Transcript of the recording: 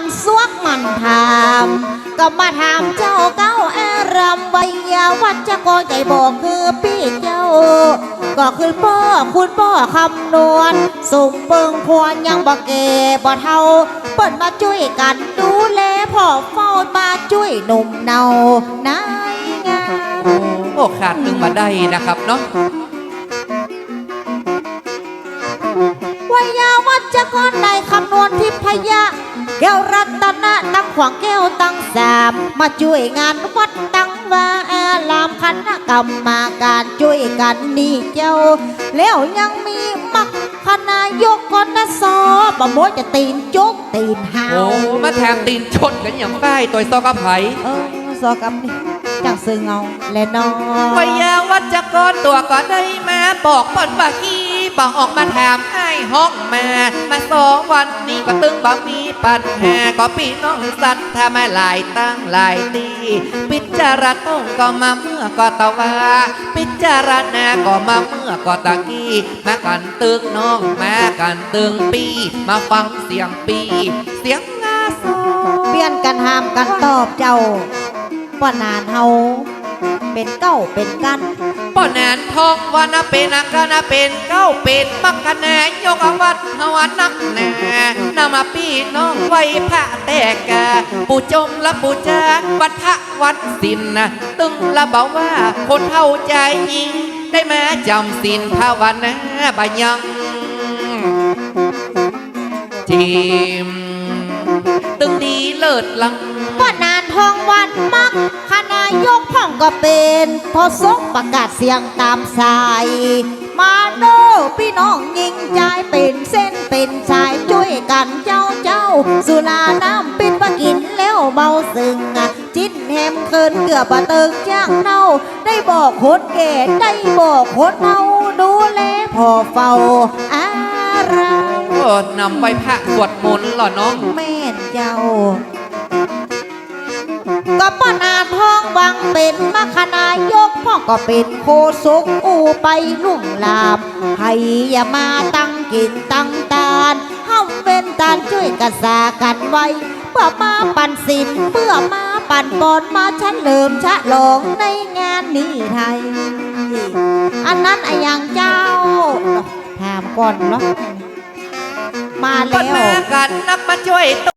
มันสวกมันถามก็มาถามเจ้าเก้าอารามใบยาวัดจะกองใจบอกคือพี่เจ้า ก็คือพ่อคุณพ่อคำนวณส่งเบิงควรยังบ่เก่บ่เท่าเปิดมาช่วยกันดูแลพ่อเฝ้ามาช่วยหนุ่มเนานายงามโอ้ขาดหนึ่งมาได้นะครับเนาะวิยาวัจกรในคำนวณทิพยะ แก้วรัตนะตั้งขวางแก้วตั้งสามมาช่วยงานวัดตั้งวาอารามคณะกรรมาการช่วยกันนี่เจ้า แล้วยังมีมักคณายกกนสอบะโมจะตีนจุกตีนหาโอ้วมาแถมตีนชนกันอย่างใกล้ตัวซอกระไผเออสอกับนี่จังซึงเอาและนอวิยาวัจกรตัวก็ได้มาบอกเปิดว่าฮีบอกออกมาถามให้ห้องแมามาสองวันนี้ก็ตึงบ่มีปัญหาก็พี่น้องสัตว์ทำมาหลายตั้งหลายตีพิจารณาก็มาเมื่อก็ตะวาพิจารณาก็มาเมื่อก็ตะกี้มากันตึกน้องมากันตึงปี มาฟังเสียงปี เสียงงาโซเปลี่ยนกันห้ามกันตอบเจ้าว่านานเฮาเป็นเก้าเป็นกัน ป้อนแอนทองวันนะเป็นอาการนะเป็นเก้าเป็นมักคะแนนยกอวัดหาวันนักแน่นามาพี่น้องไว้พระแต่กาปู่จงและปู่จาวัดพระวัดสินนะตึงละเบาว่าคนเท่าใจยิงได้มาจำสินภาวนาบายังจิมตึงดีเลิศลังว่านานทองวันมัก กพ่องก็เป็นพอสกประกาศเสียงตามสาย มาโนพี่น้องยิงใจเป็นเส้นเป็นสายช่วยกันเจ้าเจ้า สุราน้ำปิดมากินแล้วเมาสึงอะจิ้นแฮมเคินเกือบบะเติงจ้างเน่า ได้บอกโคตรเกตได้บอกโคตรเน่าดูแลพอเฝ้าอารามโอ้นำไว้พระสวดมนต์เหรอน้องแม่นเจ้า ก็ป้อนาทองวังเป็นมคณายกพ่อก็เป็นโคศกอูไปลุ่มลามให้อย่ามาตั้งกินตั้งตาลเฮาเป็นตาลช่วยกันสากันไว้เพื่อมาปั่นสินเพื่อมาปั่นบอลมาฉันเลิมฉลองในงานนี้ไทย อันนั้นไอ้อย่างเจ้าถามก่อนเนาะมาแล้วกันนับมาช่วย